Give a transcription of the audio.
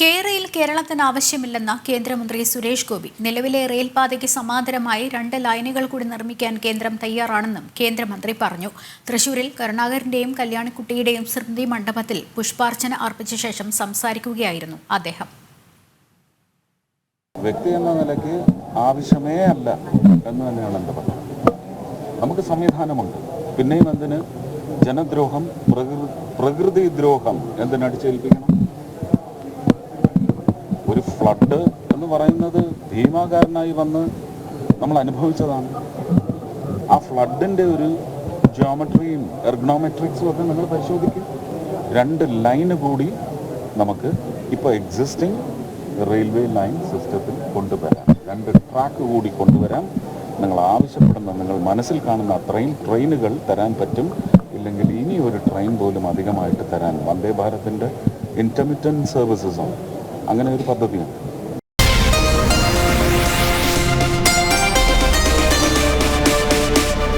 കേരയിൽ കേരളത്തിന് ആവശ്യമില്ലെന്ന കേന്ദ്രമന്ത്രി സുരേഷ് ഗോപി നിലവിലെ റെയിൽപാതയ്ക്ക് സമാന്തരമായി രണ്ട് ലൈനുകൾ കൂടി നിർമ്മിക്കാൻ കേന്ദ്രം തയ്യാറാണെന്നും കേന്ദ്രമന്ത്രി പറഞ്ഞു. തൃശൂരിൽ കരുണാകരന്റെയും കല്യാണിക്കുട്ടിയുടെയും സ്മൃതി മണ്ഡപത്തിൽ പുഷ്പാർച്ചന അർപ്പിച്ച ശേഷം സംസാരിക്കുകയായിരുന്നു അദ്ദേഹം. വ്യക്തി എന്ന നിലയ്ക്ക് ആവശ്യമേ അല്ല എന്ന് തന്നെയാണ് എന്റെ പറഞ്ഞത്. നമുക്ക് സംവിധാനമുണ്ട്. പിന്നെയും എന്തിന്? ജനദ്രോഹം പ്രകൃതി ദ്രോഹം എന്തിനടിച്ചേൽപ്പിക്കണം? ഫ്ലഡ് എന്ന് പറയുന്നത് ഭീമാകാരനായി വന്ന് നമ്മൾ അനുഭവിച്ചതാണ്. ആ ഫ്ലഡിന്റെ ഒരു ജിയോമെട്രിയും എർഗണോമെട്രിക്സും ഒക്കെ നിങ്ങൾ പരിശോധിക്കും. രണ്ട് ലൈന് കൂടി നമുക്ക് ഇപ്പോൾ എക്സിസ്റ്റിംഗ് റെയിൽവേ ലൈൻ സിസ്റ്റത്തിൽ കൊണ്ടുവരാം. രണ്ട് ട്രാക്ക് കൂടി കൊണ്ടുവരാം. നിങ്ങൾ ആവശ്യപ്പെടുന്ന നിങ്ങൾ മനസ്സിൽ കാണുന്ന അത്രയും ട്രെയിനുകൾ തരാൻ പറ്റും. ഇല്ലെങ്കിൽ ഇനി ഒരു ട്രെയിൻ പോലും അധികമായിട്ട് തരാൻ വന്ദേ ഭാരതിന്റെ ഇന്റർമിറ്റന്റ് സർവീസസും അങ്ങനെ ഒരു പദ്ധതിയുണ്ട്.